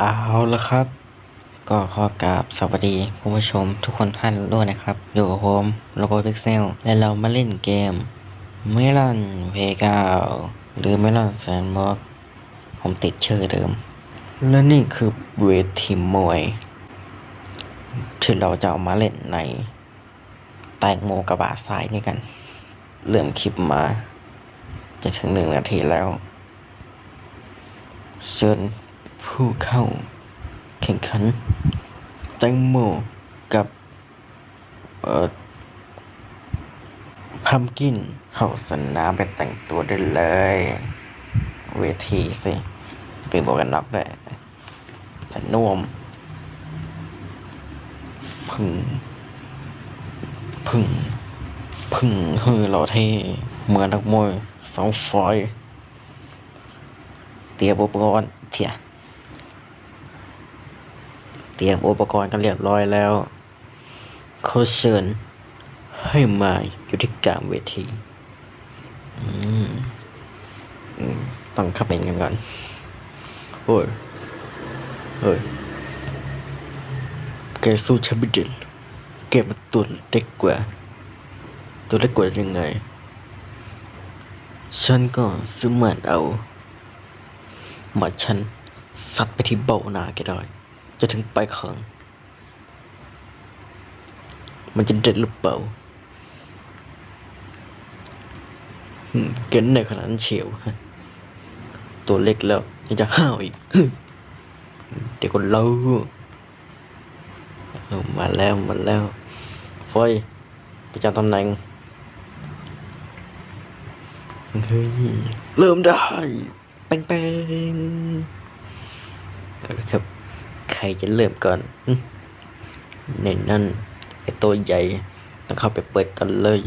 เอาละครับ ก็ขอกราบสวัสดีผู้ชมทุกคนท่านด้วยนะครับ อยู่กับผมโลโก้พิกเซลและเรามาเล่นเกมเมลอนเพกาหรือเมลอนแซนบ็อกผมติดชื่อเดิม และนี่คือเวทีมวย ที่เราจะเอามาเล่นในแตงโมกระบะซ้ายนี่กัน เริ่มคลิปมา จะถึงหนึ่งนาทีแล้วเชิญ ผู้เข้า แข่งขัน แตงโมกับพัมกินเข้าสนามไปแต่งตัวได้เลย เวทีสิเป็นบวกกันน็อกด้วยแต่น่วมพึ่งพึ่งพึ่งเฮือหล่อเท่เหมือนนักมวยสองฟอย เตียมอุปกรณ์เถีย เตรียมอุปกรณ์กันเรียบร้อยแล้วขอเชิญให้มาอยู่ที่กลางเวทีต้องเข้าไปกันก่อนโอ้ยเฮ้ยแกสู้ฉันไม่ได้หรอกแกมันตัวเล็กกว่า ตัวเล็กกว่ายังไง ฉันก็สามารถเอาหมาฉันสัดไปที่เบ้าหน้าแกได้ จะถึงปลายคางมันจะเด็ดหรือเปล่าเกินในขนาดนั้นเฉียวฮะตัวเล็กแล้วยังจะห้าวอีกเดี๋ยวก็เล่าเอามาแล้วมาแล้วฟอยประจำตำแหน่งเฮ้ยเริ่มได้แป้งแป้งเอาละครับ ครจะเริ่มก่อนในนั่นไอตัวใหญ่ต้องเข้าไปเปิดกันเลย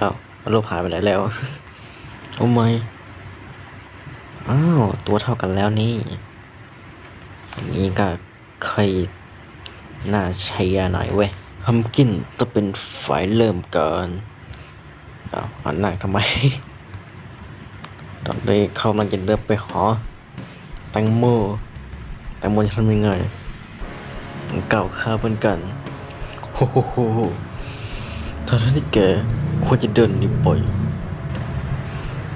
อ้าวมันลบหายไปไหนแล้วโอ้ไม่อ้าวตัวเท่ากันแล้วนี่ อย่างนี้ก็ใครน่าใช้ยาหน่อยเว้ยทำกินต้องเป็นฝ่ายเริ่มก่อนอ้าหันหน้าทำไมตอนนี้เขากำลังจะเดินไปหอ แตงโมแตงโมจะทำยังไงเก่าข้าเหมือนกันโอ้โหถ้าท่านที่แกควรจะเดินหนีไป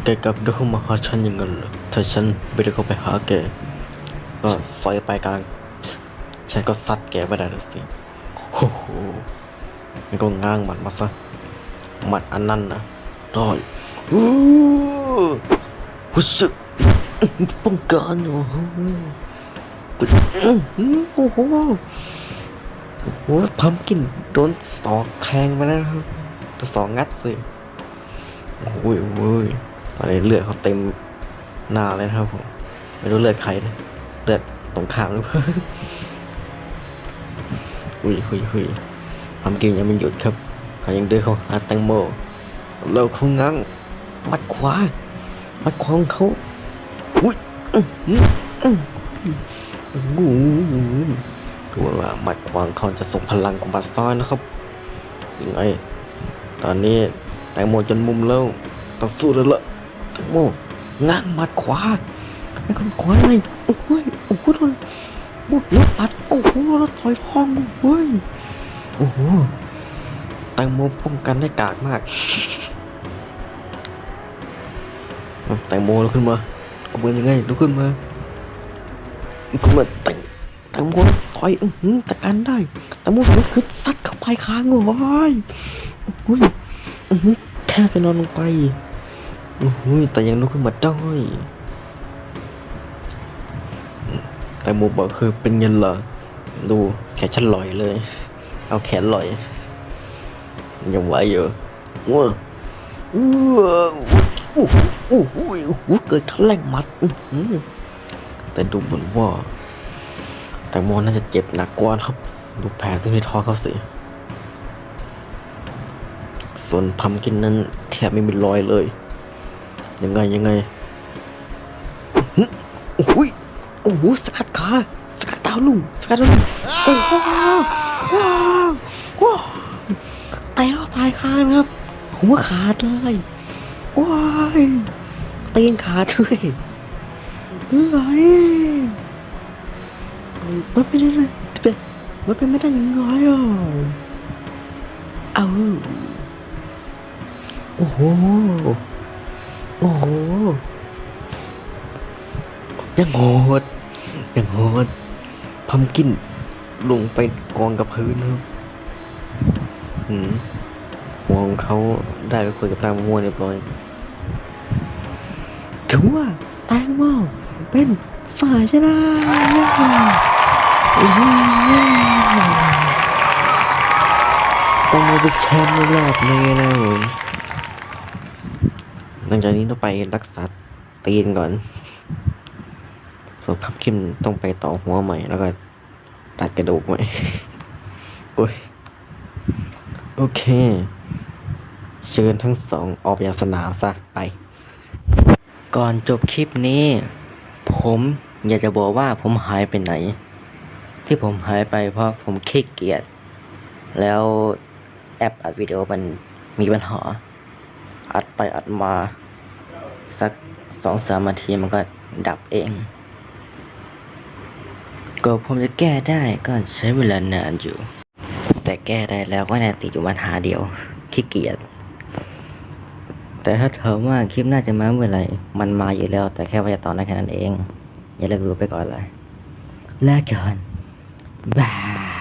แกกลับเดินเข้ามาหาฉันยังไงเหรอถ้าฉันไม่ได้เข้าไปหาแกก็ซอยไปกลางฉันก็ซัดแกไม่ได้เลยสิโอ้โหมันก็ง้างหมัดมาซะหมัดอันนั้นนะได้อู้หูสึก ป้องกันโอ้โหโอ้โหโอ้โหพัมกินโดนสอกแทงไปแล้วครับโดนสอกงัดสิโอ้โหโอ้ยตอนนี้เลือดเขาเต็มหน้าเลยครับผมไม่รู้เลือดใครนะเลือดตรงข้ามหรือเปล่าหุยหุยหุยพัมกินยังไม่หยุดครับเขายังเดินเข้าหาแตงโมเราเขางังมัดขวามัดขวาของเขา อุ้ยอื้อหืออื้อโอ้โหดูว่ามัดขวางเขาจะส่งพลังของบัดซ้ายนะครับยังไงตอนนี้แตงโมจนมุมแล้วต้องสู้แล้วล่ะแตงโมง้างมัดขวาไอ้คนขวาไงโอ้ยโอ้โหโดนโอ้โหแล้วปัดโอ้โหแล้วถอยท้องเว้ยโอ้โหแตงโมป้องกันได้กากมากแตงโมลุกขึ้นมา กูเป็นยังไงลุกขึ้นมาลุณมาแตงแตงโมถอยอือหือแต่การได้แตงโมสามารถคือซัดเข้าไปค้างโอ้ยโอ้ยอื้อหือแทบไปนอนลงไปโอ้โหแต่ยังลุกขึ้นมาได้แตงโมบอกคือเป็นเงินเหรอดูแขนฉันลอยเลย เอาแขนลอยยังไหวอยู่ว้าว้า โอ้โหโอ้โหเกิดขั้นแรงมัดแต่ดูเหมือนว่า แตงโมน่าจะเจ็บหนักกว่าครับ ดูแผลที่ในท้องเขาสิส่วนพัมกินนั้นแทบไม่มีรอยเลย ยังไงยังไงโอ้โหโอ้โหสกัดขาสกัดดาวลุงสกัดดาวลุงโอ้โหว้าวว้าวแต่ว่าปลายคางครับ หัวขาดเลย ว้ายตีนขาด้วยไหลมันเป็นอะไรเป็นมันเป็นไม่ได้ยังไงอะเอาโอ้โห โอ้โห ยังโหด ยังโหดทำกินลงไปกองกับพื้นครับหืม หัวของเขาได้ไปคุยกับนางมะม่วเรียบร้อย ถือว่าแตงโมเป็นฝ่ายชนะอื้อหือแตงโมเป็นแชมป์รอบนี้นะผมหลังจากนี้ต้องไปรักษาตีนก่อน ส่วนพับคิมต้องไปต่อหัวใหม่แล้วก็ตัดกระดูกใหม่โอ้ย โอเค เชิญทั้งสองออกจากสนามซะไป ก่อนจบคลิปนี้ ผมอยากจะบอกว่าผมหายไปไหน ที่ผมหายไปเพราะผมขี้เกียจแล้วแอปอัดวิดีโอมันมีปัญหาอัดไปอัดมา สักสองสามนาทีมันก็ดับเอง ก็ผมจะแก้ได้ก็ใช้เวลานานอยู่ แต่แก้ได้แล้วก็แน่าติดอยู่ปัญหาเดียวขี้เกียจแต่ถ้าถามว่าคลิปน่าจะมาเมื่อไหร่มันมาอยู่แล้ว แต่แค่ว่าจะตอนนั้นแค่นั้นเอง อย่าเลิกดูไปก่อนเลยแล้วกันบาย